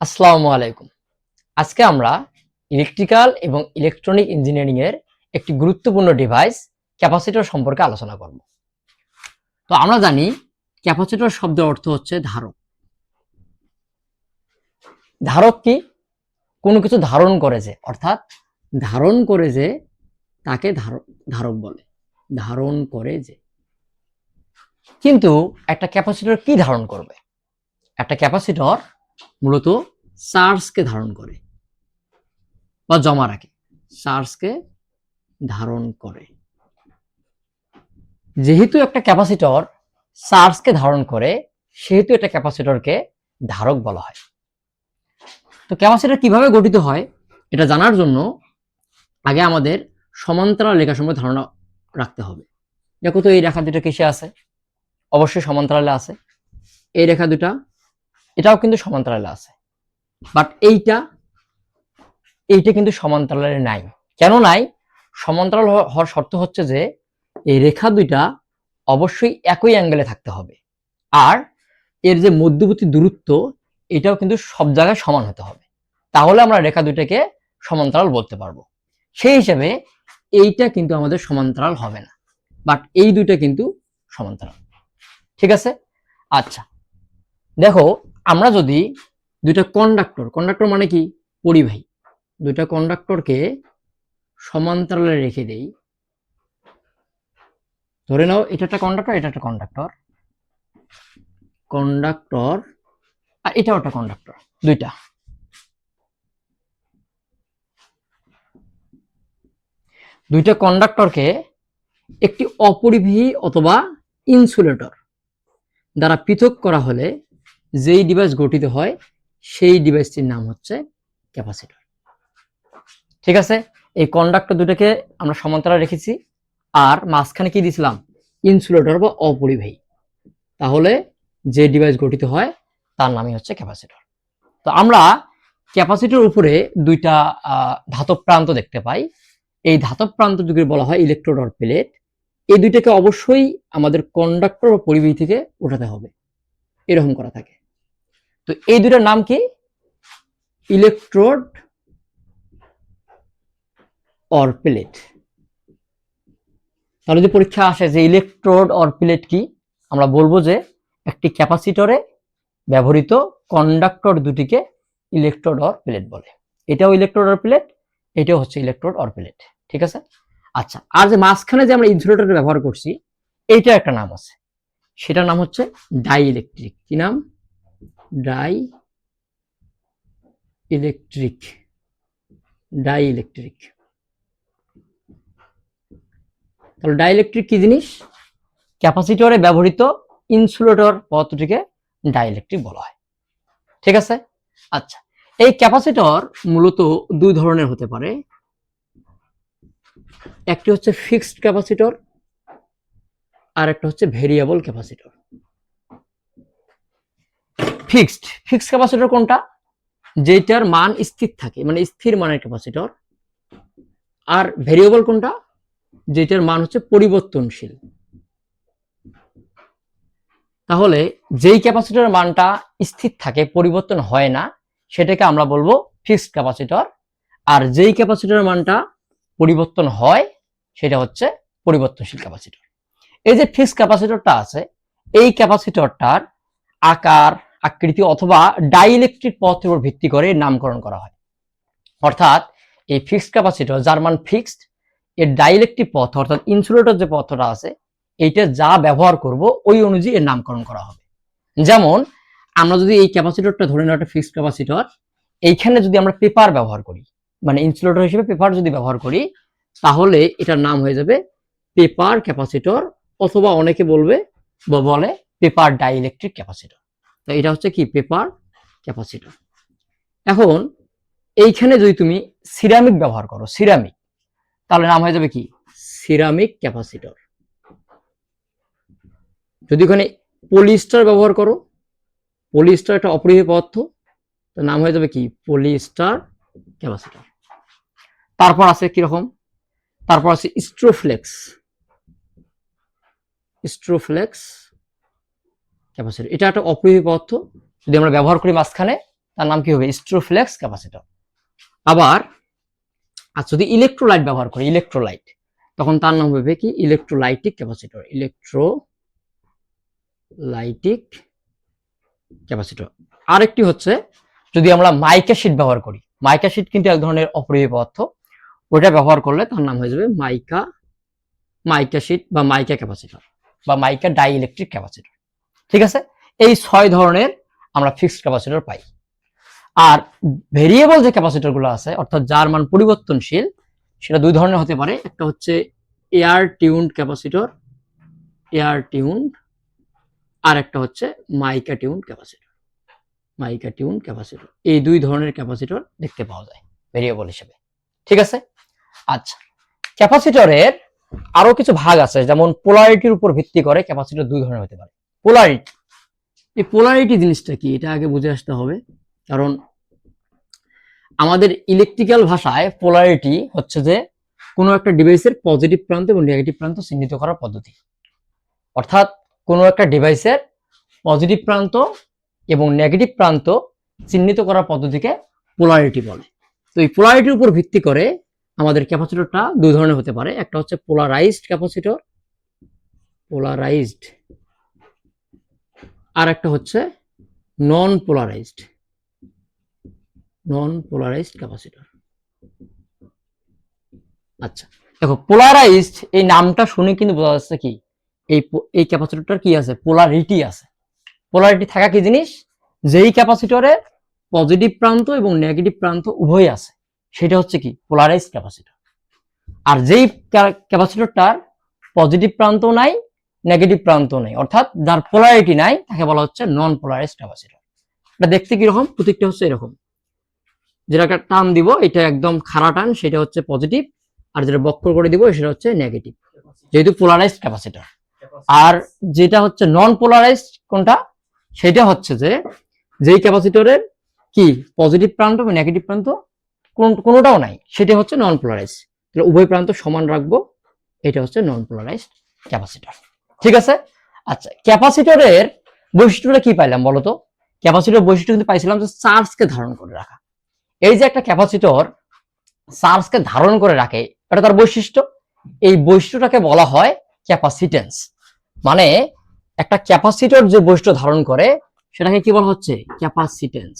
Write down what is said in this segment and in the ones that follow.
আসসালামু আলাইকুম। আজকে আমরা ইলেকট্রিক্যাল এবং ইলেকট্রনিক ইঞ্জিনিয়ারিং এর একটি গুরুত্বপূর্ণ ডিভাইস ক্যাপাসিটর সম্পর্কে আলোচনা করব। তো আমরা জানি ক্যাপাসিটর শব্দের অর্থ হচ্ছে ধারক। ধারক কি? কোনো কিছু ধারণ করে যে, অর্থাৎ ধারণ করে যে তাকে ধারক ধারক বলে। ধারণ করে যে। কিন্তু একটা ক্যাপাসিটর কি ধারণ করবে? একটা ক্যাপাসিটর মূলত চার্জকে ধারণ করে বা জমা রাখে। চার্জকে ধারণ করে। যেহেতু একটা ক্যাপাসিটর চার্জকে ধারণ করে, সেহেতু একটা ক্যাপাসিটরকে ধারক বলা হয়। তো ক্যাপাসিটর কীভাবে গঠিত হয়, এটা জানার জন্য আগে আমাদের সমান্তরাল রেখা সম্পর্কে ধারণা রাখতে হবে। দেখো তো এই রেখা দুটো কিসে আছে? অবশ্যই সমান্তরালে আছে। এই রেখা দুটা এটাও কিন্তু সমান্তরালে আছে। বাট এইটা এইটা কিন্তু সমান্তরালে নাই। কেন নাই? সমান্তরাল হওয়া- হওয়ার শর্ত হচ্ছে যে, এই রেখা দুইটা অবশ্যই একই অ্যাঙ্গেলে থাকতে হবে। আর এর যে মধ্যবর্তী দূরত্ব, এটাও কিন্তু সব জায়গায় সমান হতে হবে। তাহলে আমরা রেখা দুইটাকে সমান্তরাল বলতে পারব। সেই হিসাবে এইটা কিন্তু আমাদের সমান্তরাল হবে না। বাট এই দুইটা কিন্তু সমান্তরাল। ঠিক আছে? আচ্ছা। দেখো আমরা যদি দুইটা কন্ডাক্টর কন্ডাক্টর মানে কি? পরিবাহী। দুইটা কন্ডাক্টরকে সমান্তরালে রেখে দেই। ধরে নাও, এটা একটা কন্ডাক্টর এটা একটা কন্ডাক্টর কন্ডাক্টর আর এটাও একটা কন্ডাক্টর দুইটা। দুইটা কন্ডাক্টরকে একটি অপরিবাহী অথবা ইনসুলেটর দ্বারা পৃথক করা হলে যেই ডিভাইস গঠিত হয়, সেই ডিভাইসটির নাম হচ্ছে ক্যাপাসিটর ঠিক আছে? এই কন্ডাক্টর দুটাকে আমরা সমান্তরাল রেখেছি। আর মাঝখানে কি দিয়েছিলাম? ইনসুলেটর বা অপরিবাহী। তাহলে যে ডিভাইস গঠিত হয়, তার নামই হচ্ছে ক্যাপাসিটর তো আমরা ক্যাপাসিটর উপরে দুইটা ধাতব প্রান্ত দেখতে পাই। এই ধাতব প্রান্ত দুটোকে বলা হয় ইলেকট্রোড অর প্লেট এই দুইটাকে অবশ্যই আমাদের কন্ডাক্টর বা পরিবাহী থেকে উঠাতে হবে। এরকম করা থাকে। তো এই দুটার নাম কি? Electrode or plate. তাহলে যদি পরীক্ষা আসে যে ইলেকট্রোড অর প্লেট কি, আমরা বলব যে একটি ক্যাপাসিটরে ব্যবহৃত কন্ডাক্টর দুটিকে ইলেকট্রোড অর প্লেট বলে। এটাও ইলেকট্রোড অর প্লেট, এটাও হচ্ছে ইলেকট্রোড অর প্লেট, ঠিক আছে? আচ্ছা আর যে মাঝখানে যে আমরা ইনসুলেটর ব্যবহার করছি এইটা একটা নাম আছে। সেটার নাম হচ্ছে ডাই ইলেকট্রিক কি নাম? Dielectric dielectric. তাহলে ডাই ইলেকট্রিক কি জিনিস? ক্যাপাসিটরে ব্যবহৃত ইনসুলেটর পদার্থটিকে ডাই ইলেকট্রিক বলা হয়। ঠিক আছে? আচ্ছা এই ক্যাপাসিটর মূলত দুই ধরনের হতে পারে। একটি হচ্ছে ফিক্সড ক্যাপাসিটর আর একটা হচ্ছে variable capacitor. Fixed fixed capacitor কোনটা? যেটার মান স্থির থাকে মানে স্থির মানের ক্যাপাসিটর আর ভেরিয়েবল কোনটা? যেটার মান হচ্ছে পরিবর্তনশীল। তাহলে যেই ক্যাপাসিটরের মানটা স্থির থাকে, পরিবর্তন হয় না, সেটাকে আমরা বলব ফিক্সড ক্যাপাসিটর আর যেই ক্যাপাসিটরের মানটা পরিবর্তন হয়, সেটা হচ্ছে পরিবর্তনশীল ক্যাপাসিটর এই যে ফিক্সড ক্যাপাসিটরটা আছে, এই ক্যাপাসিটরটার আকার আকৃতি অথবা ডাইইলেকট্রিক পথের উপর ভিত্তি করে নামকরণ করা হয়। অর্থাৎ এই ফিক্সড ক্যাপাসিটর যার মান ফিক্সড এর ডাইইলেকট্রিক পথ অর্থাৎ ইনসুলেটর যে পথটা আছে, এইটা যা ব্যবহার করব, ওই অনুযায়ী এর নামকরণ করা হবে। যেমন, আমরা যদি এই ক্যাপাসিটরটা ধরে নেওয়া একটা ফিক্সড ক্যাপাসিটর এইখানে যদি আমরা পেপার ব্যবহার করি মানে ইনসুলেটর হিসেবে পেপার যদি ব্যবহার করি, তাহলে এটার নাম হয়ে যাবে পেপার ক্যাপাসিটর অথবা অনেকে বলবে বা বলে পেপার ডাইইলেকট্রিক ক্যাপাসিটর তো এটা হচ্ছে কি? পেপার ক্যাপাসিটর এখন এইখানে যদি তুমি সিরামিক ব্যবহার করো সিরামিক তাহলে নাম হয়ে যাবে কি? সিরামিক ক্যাপাসিটর যদি ওখানে পলিস্টার ব্যবহার করো পলিস্টার একটা অপরিবাহী পদার্থ তো নাম হয়ে যাবে কি? পলিস্টার ক্যাপাসিটর তারপর আছে কীরকম? তারপর আছে স্ট্রোফ্লেক্স স্ট্রোফ্লেক্স ক্যাপাসিটর এটা একটা অপরিবাহী পদার্থ। যদি আমরা ব্যবহার করি মাঝখানে, তার নাম কি হবে? স্ট্রোফ্লেক্স ক্যাপাসিটর আবার, আর যদি ইলেকট্রোলাইট ব্যবহার করি ইলেকট্রোলাইট তখন তার নাম হবে কি? Electrolytic capacitor electrolytic capacitor আরেকটি হচ্ছে, যদি আমরা মাইকা শিট ব্যবহার করি মাইকা শিট কিন্তু এক ধরনের অপরিমেয় পদার্থ। ওটা ব্যবহার করলে তার নাম হয়ে যাবে মাইকা মাইকা শিট বা মাইকা ক্যাপাসিটর বা মাইকা ডাই ইলেকট্রিক ক্যাপাসিটর ঠিক আছে? এই ছয় ধরনের আমরা ফিক্সড ক্যাপাসিটর পাই। আর ভেরিয়েবল যে ক্যাপাসিটরগুলো আছে, অর্থাৎ যার মান পরিবর্তনশীল, সেটা দুই ধরনের হতে পারে। একটা হচ্ছে air tuned capacitor air tuned আর একটা হচ্ছে mica tune capacitor mica tune capacitor এই দুই ধরনের ক্যাপাসিটর দেখতে পাওয়া যায় ভেরিয়েবল হিসেবে। ঠিক আছে? আচ্ছা ক্যাপাসিটরের আরও কিছু ভাগ আছে, যেমন পোলারিটির উপর ভিত্তি করে ক্যাপাসিটর দুই ধরনের হতে পারে। পোলারিটি এই পোলারিটি জিনিসটা কি? এটা আগে বুঝে আসতে হবে। কারণ আমাদের ইলেকট্রিক্যাল ভাষায় পোলারিটি হচ্ছে যে কোনো একটা ডিভাইসের পজিটিভ প্রান্ত এবং নেগেটিভ প্রান্ত চিহ্নিত করার পদ্ধতি। অর্থাৎ কোনো একটা ডিভাইসের পজিটিভ প্রান্ত এবং নেগেটিভ প্রান্ত চিহ্নিত করার পদ্ধতিকে পোলারিটি বলে। তো এই পোলারিটির উপর ভিত্তি করে আমাদের ক্যাপাসিটরটা দুই ধরনের হতে পারে। একটা হচ্ছে পোলারাইজড ক্যাপাসিটর পোলারাইজড আর একটা হচ্ছে non polarised non polarised capacitor আচ্ছা দেখো পোলারাইজড এই নামটা শুনে কিন্তু বোঝা যাচ্ছে কি, এই এই ক্যাপাসিটরটার কি আছে? পোলারিটি আছে। পোলারিটি থাকা কি জিনিস? যেই ক্যাপাসিটরের পজিটিভ প্রান্ত এবং নেগেটিভ প্রান্ত উভয় আছে, সেটা হচ্ছে কি? পোলারাইজড ক্যাপাসিটর আর যেই ক্যাপাসিটরটার পজিটিভ প্রান্ত নাই নেগেটিভ প্রান্ত নাই। অর্থাৎ যার পোলারিটি নাই, তাকে বলা হচ্ছে নন পোলারাইজড ক্যাপাসিটর এটা দেখতে কীরকম? প্রতীকটা হচ্ছে এরকম। যেটা একটা টান দিব, এটা একদম খাড়া টান, সেটা হচ্ছে পজিটিভ আর যেটা বক্র করে দিব, সেটা হচ্ছে নেগেটিভ যেহেতু পোলারাইজড ক্যাপাসিটর আর যেটা হচ্ছে নন পোলারাইজড কোনটা? সেটা হচ্ছে যে, যেই ক্যাপাসিটরের কি পজিটিভ প্রান্ত বা নেগেটিভ প্রান্ত, কোন- কোনোটাও নাই, সেটা হচ্ছে নন পোলারাইজ তাহলে উভয় প্রান্ত সমান রাখব, এটা হচ্ছে নন পোলারাইজড ক্যাপাসিটর ঠিক আছে? আচ্ছা ক্যাপাসিটরের বৈশিষ্ট্যটা কি পাইলাম বলতো ক্যাপাসিটর বৈশিষ্ট্য কিন্তু পাইছিলাম যে চার্জকে ধারণ করে রাখা। এই যে একটা ক্যাপাসিটর চার্জকে ধারণ করে রাখে, এটা তার বৈশিষ্ট্য। এই বৈশিষ্ট্যটাকে বলা হয় ক্যাপাসিটেন্স। মানে একটা ক্যাপাসিটর যে বৈশিষ্ট্য ধারণ করে, সেটাকে কি বলা হচ্ছে? ক্যাপাসিটেন্স।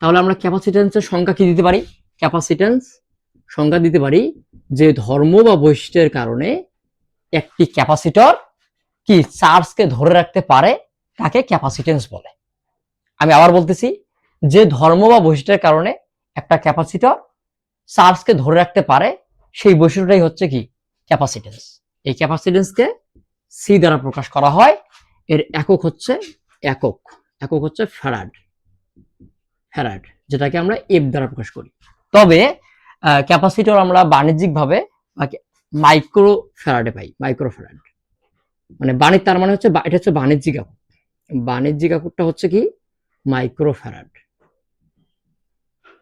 তাহলে আমরা ক্যাপাসিটেন্সের সংখ্যা কি দিতে পারি? ক্যাপাসিটেন্স সংখ্যা দিতে পারি যে ধর্ম বা বৈশিষ্ট্যের কারণে একটি ক্যাপাসিটর কি চার্জকে ধরে রাখতে পারে তাকে ক্যাপাসিটেন্স বলে। আমি আবার বলতেছি, যে ধর্ম বা বৈশিষ্ট্যের কারণে একটা ক্যাপাসিটর চার্জকে ধরে রাখতে পারে, সেই বৈশিষ্ট্যটাই হচ্ছে কি? ক্যাপাসিটেন্স। এই ক্যাপাসিটেন্সকে সি দ্বারা প্রকাশ করা হয়। এর একক হচ্ছে একক। একক হচ্ছে ফ্যারাড। ফ্যারাড, যেটাকে আমরা এফ দ্বারা প্রকাশ করি। তবে ক্যাপাসিটর আমরা বাণিজ্যিকভাবে মাইক্রো ফ্যারাডে পাই মাইক্রো ফ্যারাড মানে বাণিজ্য তার মানে হচ্ছে এটা হচ্ছে বাণিজ্যিক একক বাণিজ্যিক এককটা হচ্ছে কি? মাইক্রো ফ্যারাড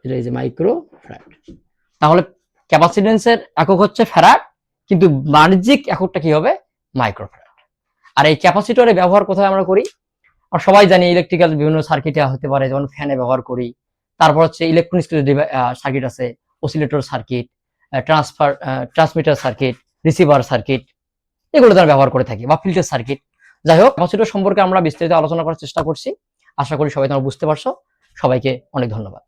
এটা এই যে মাইক্রো ফ্যারাড তাহলে ক্যাপাসিটেন্সের একক হচ্ছে ফ্যারাড, কিন্তু বাণিজ্যিক এককটা কি হবে? মাইক্রো ফ্যারাড আর এই ক্যাপাসিটরের ব্যবহার কোথায় আমরা করি? আর সবাই জানি ইলেকট্রিক্যাল বিভিন্ন সার্কিটে হতে পারে, যেমন ফ্যানে ব্যবহার করি। তারপর হচ্ছে ইলেকট্রনিক্স সার্কিট আছে, oscillator circuit transfer transmitter circuit receiver circuit এগুলো তারা ব্যবহার করে থাকি, বা ফিল্টার সার্কিট যাই হোক ক্যাপাসিটর সম্পর্কে আমরা বিস্তারিত আলোচনা করার চেষ্টা করছি। আশা করি সবাই তোমরা বুঝতে পারছ। সবাইকে অনেক ধন্যবাদ।